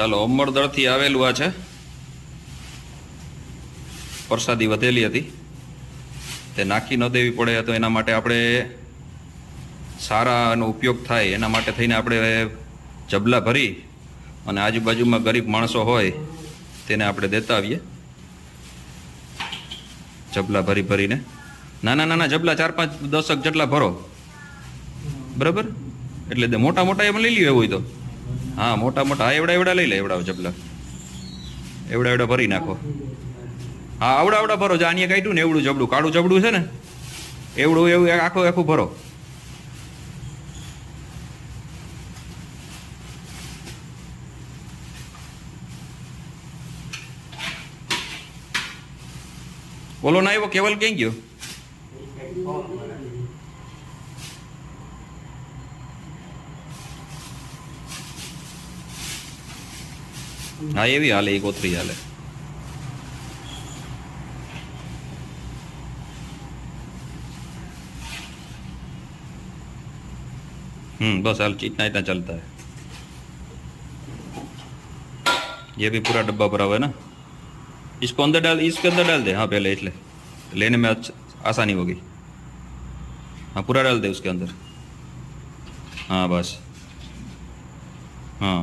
ચાલો, અમરદળથી આવેલું આ છે. પ્રસાદી વધેલી હતી. તે નાખી ન દેવી પડે, તો એના માટે આપણે સારાનો ઉપયોગ થાય. એના માટે થઈને આપણે જબલા ભરી અને આજુબાજુમાં ગરીબ માણસો હોય, તેને આપણે દેતા આવીએ. જબલા ભરી ભરીને. નાના નાના જબલા ચાર પાંચ દસક જેટલા ભરો. બરાબર? એટલે મોટા મોટા એમ લઈ લ્યો એવું હોય તો. હા, મોટા મોટા. એવડા એવડા લઈ લે, એવડા ચપલા એવડા એવડા ભરી નાખો. હા, આવડા આવડા ભરો. જે આની કાઢ્યું ને એવડું જબડું. કાળું જબડું છે ને, એવડું એવું આખું આખું ભરો. બોલો, ના આવ્યો કેવલ ક્યાં ગયો? હા એવી હાલે એ કોથરી હાલે हम्म बस हाल इतना इतना चलता है ये भी पूरा डब्बा भरा हुआ है ना इसको अंदर डाल इसके अंदर डाल दे हाँ पहले इसलिए लेने में अच्छा- आसानी होगी हाँ पूरा डाल दे उसके अंदर हाँ बस हाँ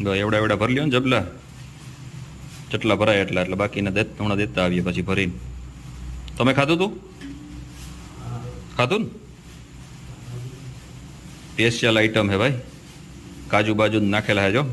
જો એવડા એવડા ભરી લ્યો ને જબલા. જેટલા ભરાય એટલા, એટલે બાકીના દે હમણાં દેતા આવીએ પછી ભરીને. તમે ખાધું તું? ખાધું ને? સ્પેશિયલ આઈટમ હે ભાઈ. કાજુ બાજુ નાખેલા હે જો.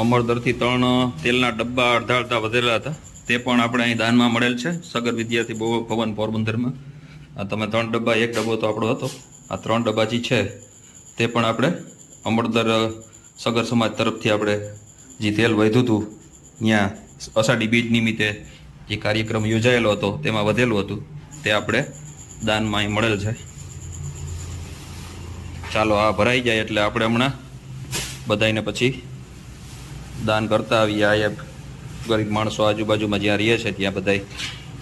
અમરદરથી ત્રણ તેલના ડબ્બા અડધા અડધા વધેલા હતા. તે પણ આપણે અહીં દાનમાં મળેલ છે. સગર વિદ્યાર્થી બહુ ભવન પોરબંદરમાં. આ તમે ત્રણ ડબ્બા, એક ડબ્બો તો આપણો હતો. આ ત્રણ ડબ્બા જે છે, તે પણ આપણે અમરદર સગર સમાજ તરફથી આપણે જે તેલ વધ્યું હતું, ત્યાં અષાઢી બીજ નિમિત્તે જે કાર્યક્રમ યોજાયેલો હતો, તેમાં વધેલું હતું. તે આપણે દાનમાં અહીં મળેલ છે. ચાલો, આ ભરાઈ જાય એટલે આપણે હમણાં બધાને પછી દાન કરતા આવીએ આ એક ગરીબ માણસો આજુબાજુમાં જ્યાં રહે છે, ત્યાં બધાય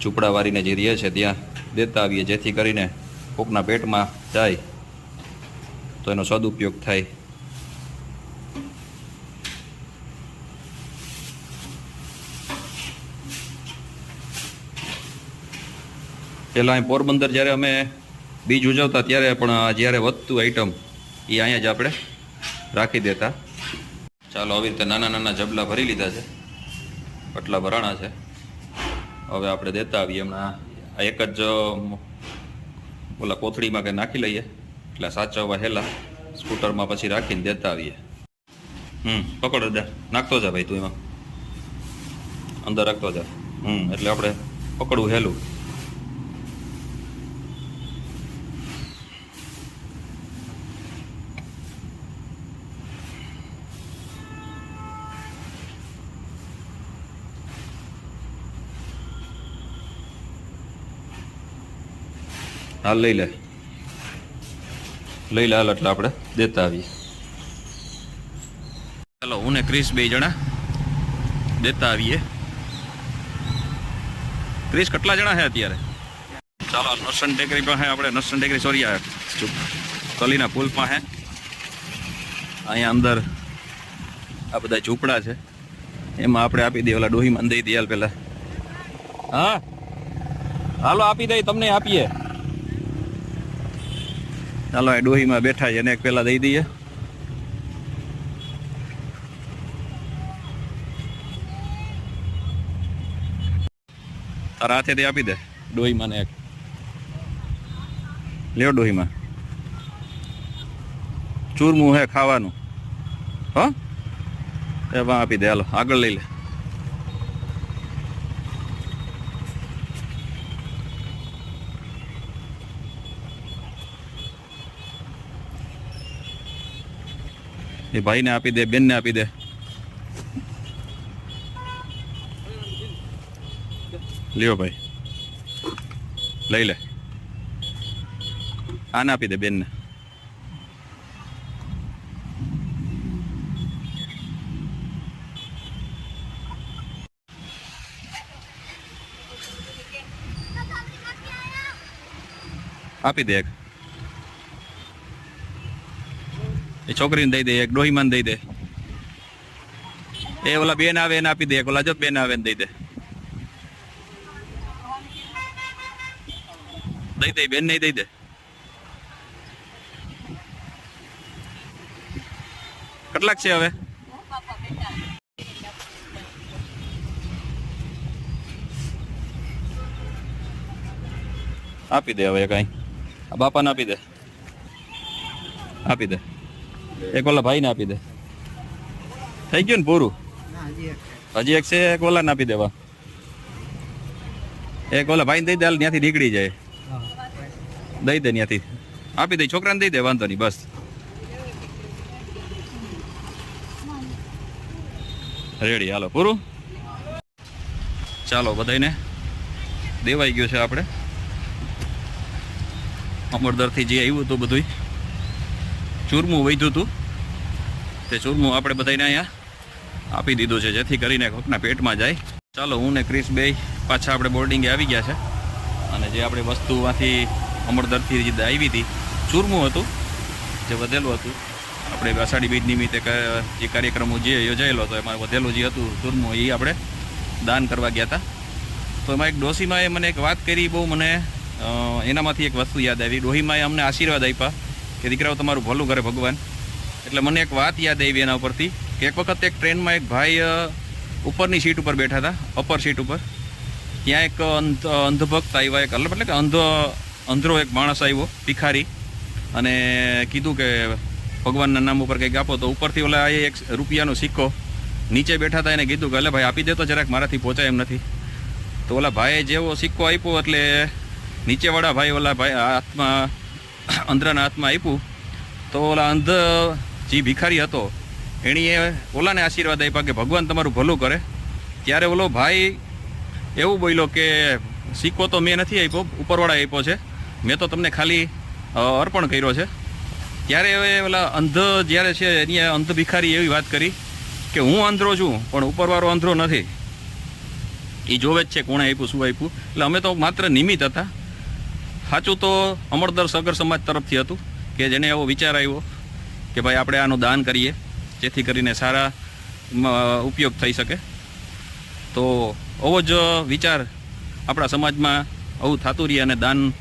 ઝૂંપડા વાળીને જે રહે છે, ત્યાં દેતા આવીએ, જેથી કરીને કોકના પેટમાં જાય તો એનો સદુપયોગ થાય. પહેલાં અહીં પોરબંદર જ્યારે અમે બીજ ઉજવતા ત્યારે પણ જ્યારે વધતું આઈટમ એ અહીંયા જ આપણે રાખી દેતા. ચાલો આવી રીતે નાના નાના જબલા ભરી લીધા છે. પટલા ભરાણા છે. હવે આપણે દેતા આવીએ હમણાં. આ એક જ, ઓલા કોથળીમાં કે નાખી લઈએ. એટલે સાચવવા હેલા. સ્કૂટરમાં પછી રાખીને દેતા આવીએ. હમ, પકડ દા નાખતો જા ભાઈ તું એમાં. અંદર રાખતો જા. હમ, એટલે આપણે પકડવું હેલું. હાલ લઈ લે. લઈ લે હાલ એટલે આપણે દેતા આવીએ. ચાલો, હું ને ક્રિસ બે જણા દેતા આવીએ. ક્રિસ, કેટલા જણા છે અત્યારે? ચાલો નરસન ટેકરી પાસે આપણે. નસન ટેકરી સોરી કલીના પુલ પાસે અહીંયા અંદર આ બધા ઝૂંપડા છે. એમાં આપણે આપી દઈએ ઓલા ડોહીમાં દઈ દઈએ પેલા હા? હાલો, આપી દઈ, તમને આપીએ. ચાલો એ ડોહીમાં બેઠા છે, એને એક પેલા દઈ દઈએ. તારા હાથેથી આપી દે, ડોહીમાં ને એક. લ્યો ડોહીમાં. ચૂરમું હે ખાવાનું. હો? એ આપી દે, હાલો, આગળ લઈ લે. એ ભાઈને આપી દે, બેનને આપી દે. લ્યો ભાઈ. લઈ લે. આને આપી દે બેનને. આપી દે એક. એ છોકરીને દઈ દે, એક ડોહીમાં દઈ દે. એ ઓલા બેન આવે એને આપી દે, એક ઓલા જો બેન આવે એને દઈ દે. દઈ દે, બેન નહીં દઈ દે. કેટલાક છે હવે? આપી દે હવે કઈ. બાપાને આપી દે. આપી દે. એક ઓલા ભાઈને આપી દે. થઈ ગયું ને પૂરું? હજી એક છે, એક ઓલાને આપી દેવા. એક ઓલા ભાઈને દઈ દે, હાલ ત્યાંથી નીકળી જાય. દઈ દે ત્યાંથી. આપી દે, છોકરાને દઈ દે, વાંધો નહીં, બસ. રેડી, હાલો, પૂરું? ચાલો બધાને દેવાઈ ગયું છે આપણે. અમરદરથી જે આવ્યું હતું બધું ચૂરમું વધ્યું હતું. તે ચૂરમું આપણે બધાને અહીંયા આપી દીધું છે, જેથી કરીને કોકના પેટમાં જાય. ચાલો, હું ને ક્રિસ બે પાછા આપણે બોર્ડિંગે આવી ગયા છે. અને જે આપણે વસ્તુમાંથી અમરદરથી જે આવી હતી, ચૂરમું હતું, જે વધેલું હતું. આપણે અષાઢી બીજ નિમિત્તે જે કાર્યક્રમો જે યોજાયેલો હતો, એમાં વધેલું જે હતું, ચૂરમું એ આપણે દાન કરવા ગયા હતા. તો એમાં એક ડોસીમાએ મને એક વાત કરી, બહુ મને એનામાંથી એક વસ્તુ યાદ આવી. ડોહીમાએ અમને આશીર્વાદ આપ્યા. કે દીકરાઓ, તમારું ભલું કરે ભગવાન. એટલે મને એક વાત યાદ આવી એના ઉપરથી, કે એક વખત એક ટ્રેનમાં એક ભાઈ ઉપરની સીટ ઉપર બેઠા હતા, અપર સીટ ઉપર. ત્યાં એક અંધ, અંધભક્ત આવ્યા, એક અલગ એટલે કે અંધ, અંધરો એક માણસ આવ્યો, ભિખારી. અને કીધું કે ભગવાનના નામ ઉપર કંઈક આપો, તો ઉપરથી ઓલા એક રૂપિયાનો સિક્કો નીચે બેઠા હતા, એને કીધું કે અલે ભાઈ, આપી દે તો જરાક, મારાથી પહોંચાય એમ નથી. તો ઓલા ભાઈએ જેવો સિક્કો આપ્યો, એટલે નીચેવાળા ભાઈ, ઓલા ભાઈ હાથમાં અંદરના હાથમાં આપ્યું તો ઓલા અંધ જે ભિખારી હતો, એણીએ ઓલાને આશીર્વાદ આપ્યા કે ભગવાન તમારું ભલું કરે. ત્યારે ઓલો ભાઈ એવું બોલ્યો કે સિક્કો તો મેં નથી આપ્યો ઉપરવાળા આપ્યો છે. મેં તો તમને ખાલી અર્પણ કર્યો છે. ત્યારે હવે ઓલા અંધ જ્યારે છે એની અંધ ભિખારી એવી વાત કરી કે, હું અંધરો છું, પણ ઉપરવાળો અંધરો નથી. એ જોવે જ છે કોણે આપ્યું શું આપ્યું એટલે અમે તો માત્ર નિમિત્ત હતા. સાચું તો અમરદર સગર સમાજ તરફથી હતું કે જેને એવો વિચાર આવ્યો કે ભાઈ આપણે આનું દાન કરીએ, જેથી કરીને સારા ઉપયોગ થઈ શકે. તો આવો જ વિચાર આપણા સમાજમાં આવું થતું રહીએ અને દાન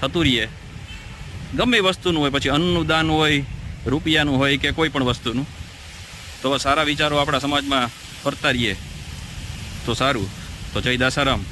થતું રહીએ ગમે વસ્તુનું હોય, પછી અન્નનું દાન હોય, રૂપિયાનું હોય કે કોઈ પણ વસ્તુનું. તો સારા વિચારો આપણા સમાજમાં ફરતા રહીએ. તો સારું. તો જય દાસારામ.